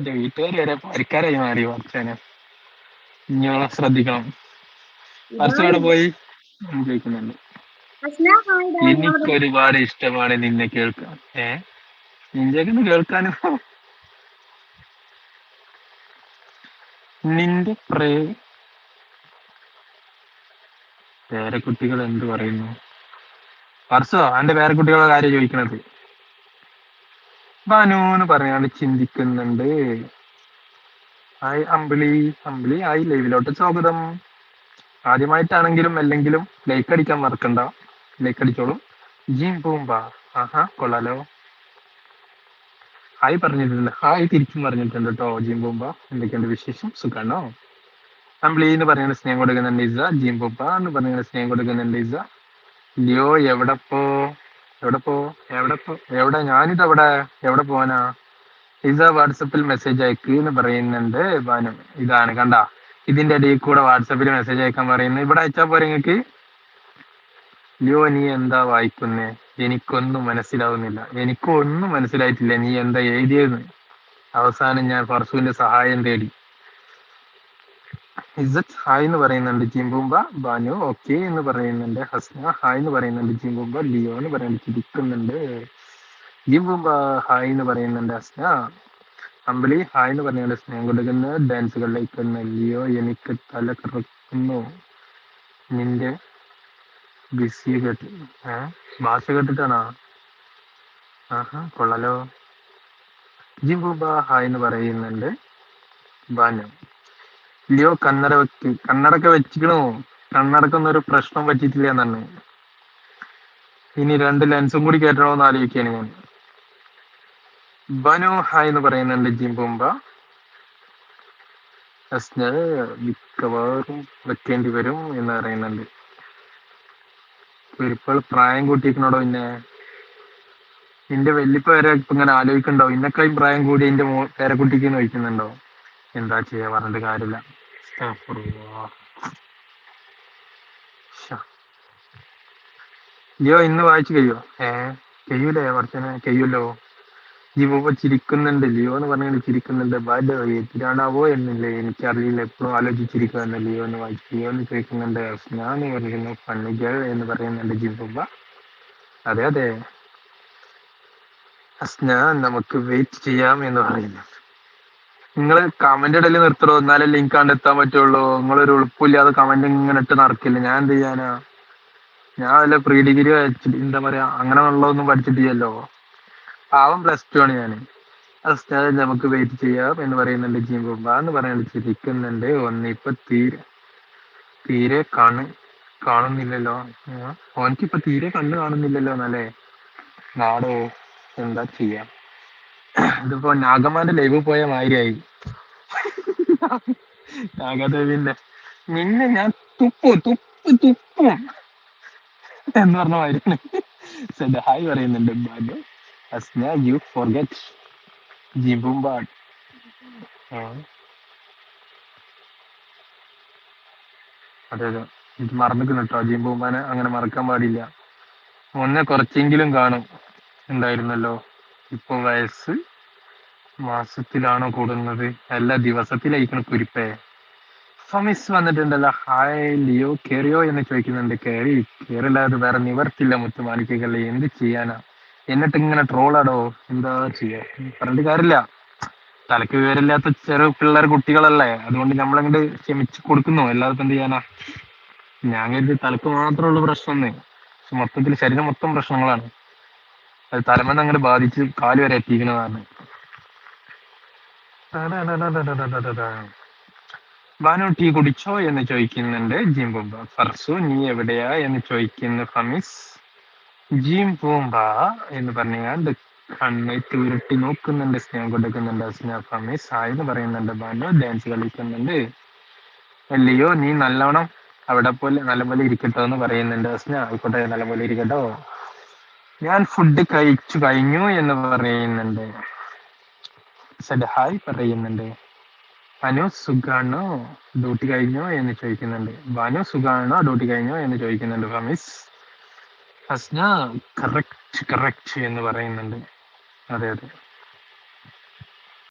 എന്റെ വീട്ടുകാർ വരെ പരിക്കാരായി മാറി കുറച്ചേനെ ഇനിയോളെ ശ്രദ്ധിക്കണം. പർച്ചോടെ പോയി. ചോദിക്കുന്നുണ്ട്. എനിക്ക് ഒരുപാട് ഇഷ്ടമാണ് നിന്നെ കേൾക്കാൻ. ഏ? നിന്റെ കേൾക്കാനും? നിന്റെ പ്രേ പേരക്കുട്ടികൾ എന്ത് പറയുന്നു? പർസോ അന്റെ പേരക്കുട്ടികളുടെ കാര്യം ചോദിക്കണത്? ബാനുന്ന് പറഞ്ഞാണ്ട് ചിന്തിക്കുന്നുണ്ട്. ഹായ് അമ്പിളി അമ്പിളി ഹായ് ലൈവിലോട്ട് സ്വാഗതം. ആദ്യമായിട്ടാണെങ്കിലും അല്ലെങ്കിലും ലൈക്ക് അടിക്കാൻ മറക്കണ്ട. ലൈക്ക് അടിച്ചോളൂ. ജീം പൂമ്പ. ആഹാ കൊള്ളാലോ. ഹായ് പറഞ്ഞിട്ടുണ്ട്. ഹായ് തിരിച്ചും പറഞ്ഞിട്ടുണ്ട് കേട്ടോ ജീം പൂമ്പ. എന്തൊക്കെയുണ്ട് വിശേഷം? സുഖാണോ? അമ്പിളി എന്ന് പറയുന്ന സ്നേഹം കൊടുക്കുന്നുണ്ട് ഇസ ജീം പൂമ്പ എന്ന് പറയുന്ന സ്നേഹം കൊടുക്കുന്നുണ്ട് ഇസ ലിയോ എവിടെപ്പോ? എവിടെ പോ എവിടെ പോ എവിടെ? ഞാനിത് എവിടെ എവിടെ പോവാനാ? ഇസ വാട്സപ്പിൽ മെസ്സേജ് അയക്ക് എന്ന് പറയുന്നുണ്ട് ബാനു ഇതാണ് കണ്ട? ഇതിന്റെ ഇടയിൽ കൂടെ വാട്സപ്പിൽ മെസ്സേജ് അയക്കാൻ പറയുന്നു. ഇവിടെ അയച്ചാ പോരെ നിങ്ങക്ക് ലിയോ നീ എന്താ വായിക്കുന്നേ? എനിക്കൊന്നും മനസ്സിലാവുന്നില്ല. എനിക്കൊന്നും മനസ്സിലായിട്ടില്ല നീ എന്താ എഴുതിയെന്ന് അവസാനം ഞാൻ ഫർസുവിന്റെ സഹായം തേടി. ഇസത്ത് ഹായ് എന്ന് പറയുന്നുണ്ട് ജിംബുംബ ബാനു ഓക്കെ എന്ന് പറയുന്നുണ്ട് ഹസ്ന ഹായ് എന്ന് പറയുന്നുണ്ട് ജിംബുംബ ലിയോ എന്ന് പറയുന്നുണ്ട് ചിരിക്കുന്നുണ്ട് ജിംബുംബ ഹായ് എന്ന് പറയുന്നുണ്ട് ഹസ്ന. അമ്പലി ഹായ് എന്ന് പറയുന്നുണ്ട് സ്നേഹം കൊടുക്കുന്ന ഡാൻസുകളിലേക്ക് ലിയോ എനിക്ക് തല കറക്കുന്നു. നിന്റെ ബിസി കേട്ട് ഭാഷ കേട്ടിട്ടാണോ? ആഹാ കൊള്ളാലോ. ജിംബുംബ ഹായ് എന്ന് പറയുന്നുണ്ട് ബാനു. ലിയോ കണ്ണട വെക്ക്. കണ്ണടക്ക വെച്ചിക്കണോ? കണ്ണടക്കൊന്നും ഒരു പ്രശ്നം പറ്റിയിട്ടില്ല എന്നാണ്. ഇനി രണ്ട് ലെൻസും കൂടി കയറ്റണമെന്ന് ആലോചിക്കുകയാണ് ഞാൻ. ബനു ഹായ് എന്ന് പറയുന്നുണ്ട് ജിംബുംബ. മിക്കവാറും വെക്കേണ്ടി വരും എന്ന് പറയുന്നുണ്ട്. ഇപ്പോൾ പ്രായം കൂട്ടിയിരിക്കണോടോ പിന്നെ? നിന്റെ വല്യപ്പ വരെ ഇപ്പൊ ഇങ്ങനെ ആലോചിക്കണ്ടോ? ഇന്നൊക്കെയും പ്രായം കൂടി എന്റെ പേരക്കുട്ടിക്ക് ചോദിക്കുന്നുണ്ടോ? എന്താ ചെയ്യാ? പറഞ്ഞിട്ട് കാര്യമില്ല. ലിയോ ഇന്ന് വായിച്ചു കഴിയോ ഏ കഴിയൂലേ കുറച്ചനെ കഴിയൂലോ ജീവ ചിരിക്കുന്നുണ്ട് ലിയോ എന്ന് പറഞ്ഞു ചിരിക്കുന്നുണ്ട് ബാഡ് എത്തിരാണാവോ എന്നില്ലേ എനിക്കറിയില്ല എപ്പോഴും ആലോചിച്ചിരിക്കുന്നുണ്ട് ലിയോ എന്ന് വായിച്ചു ലിയോ എന്ന് ചോദിക്കുന്നുണ്ട്. ഞാൻ പറയുന്നു പണികൾ എന്ന് പറയുന്നുണ്ട് ജിബുബ അതെ അതെ. അസ്ന നമുക്ക് വെയിറ്റ് ചെയ്യാം എന്ന് പറയുന്നു. നിങ്ങൾ കമന്റ് ഇടയിൽ നിർത്തണോ എന്നാലേ ലിങ്ക് കണ്ടെത്താൻ പറ്റുള്ളൂ. നിങ്ങളൊരു ഉളുപ്പില്ലാതെ കമന്റ് ഇങ്ങനെ ഇട്ട് നടക്കില്ല? ഞാൻ എന്ത് ചെയ്യാനാ? ഞാൻ വല്ല പ്രീ ഡിഗ്രി എന്താ പറയാ അങ്ങനെ ഉള്ളതൊന്നും പഠിച്ചിട്ടില്ലല്ലോ. പാവം പ്ലസ് ടു ആണ് ഞാൻ അസ്ന നമുക്ക് വെയിറ്റ് ചെയ്യാം എന്ന് പറയുന്നുണ്ട് ജിംബുബ എന്ന് പറയുന്നുണ്ട് ചിരിക്കുന്നുണ്ട്. ഒന്നിപ്പോ തീരെ തീരെ കണ് കാണുന്നില്ലല്ലോ. ഓനിക്കിപ്പോ തീരെ കണ്ണ് കാണുന്നില്ലല്ലോ എന്നല്ലേ നാടോ എന്താ ചെയ്യാ? ഇതിപ്പോ നാഗമാന്റെ ലൈവ് പോയ മാതിരിയായി. നാഗദേവിന്റെ. നിന്നെ ഞാൻ തുപ്പു തുപ്പ് തുപ്പും എന്ന് പറഞ്ഞ സെഡ് ഹായ് പറയുന്നുണ്ട്. യു ഫോർഗെറ്റ് ജിബുംബാഡ് അതെ അതെ. ഇത് മറന്നിക്കുന്നു കേട്ടോ ജിംബുംബാനെ അങ്ങനെ മറക്കാൻ പാടില്ല. മുന്നേ കുറച്ചെങ്കിലും കാണും. ഉണ്ടായിരുന്നല്ലോ ഇപ്പൊ വയസ്സ് മാസത്തിലാണോ കൂടുന്നത്? അല്ല ദിവസത്തിലായിരിക്കണം കുരിപ്പേ. ഫമിസ് വന്നിട്ടുണ്ടല്ലോ ഹായ് ലിയോ കേറിയോ? എന്ന് ചോദിക്കുന്നുണ്ട്. കേറി കേറില്ലാതെ വേറെ നിവർത്തില്ല മുത്തുമാലിക്കകളെ എന്ത് ചെയ്യാനാ? എന്നിട്ട് ഇങ്ങനെ ട്രോളാടോ? എന്താ ചെയ്യാ? പറഞ്ഞിട്ട് കാര്യമില്ല. തലക്ക് വിവരമില്ലാത്ത ചെറു പിള്ളേർ കുട്ടികളല്ലേ. അതുകൊണ്ട് നമ്മളങ്ങോട്ട് ക്ഷമിച്ച് കൊടുക്കുന്നു. എല്ലാവർക്കും എന്ത് ചെയ്യാനാ? ഞാൻ കരുതി തലക്ക് മാത്രമുള്ള പ്രശ്നം മൊത്തത്തിൽ ശരീരം മൊത്തം പ്രശ്നങ്ങളാണ്. അത് തലമെന്ന് ബാധിച്ച് കാൽ വരെ എത്തിക്കുന്നതാണ് ബാനു ടീ കുടിച്ചോ എന്ന് ചോദിക്കുന്നുണ്ട് ജിം പൂമ്പ ഫർസു നീ എവിടെയാ എന്ന് ചോദിക്കുന്നു ഫമിസ് ജിം പൂമ്പ എന്ന് പറഞ്ഞാണ്ട് കണ്ണ് ഉരുട്ടി നോക്കുന്നുണ്ട് സ്നേഹം കൊടുക്കുന്നുണ്ട് സ്നേഹ ഫമിസ് ആയെന്ന് പറയുന്നുണ്ട് ബാനു ഡാൻസ് കളിക്കുന്നുണ്ട് അല്ലയോ നീ നല്ലോണം അവിടെ പോലെ നല്ലപോലെ ഇരിക്കട്ടോ എന്ന് പറയുന്നുണ്ട് അസ്ന ആയിക്കോട്ടെ നല്ലപോലെ ഇരിക്കട്ടോ ഞാൻ ഫുഡ് കഴിച്ചു കഴിഞ്ഞു എന്ന് പറയുന്നുണ്ട്. സെഡ് ഹായ് പറയുന്നുണ്ട്. അനു സുഖാണോ? ഡ്യൂട്ടി കഴിഞ്ഞോ എന്ന് ചോദിക്കുന്നുണ്ട്. വനു സുഖാണോ? ഡ്യൂട്ടി കഴിഞ്ഞോ എന്ന് ചോദിക്കുന്നുണ്ട്. ഫമിസ് ഹസ്ന കറക്റ്റ് കറക്റ്റ് എന്ന് പറയുന്നുണ്ട്. അതെ അതെ.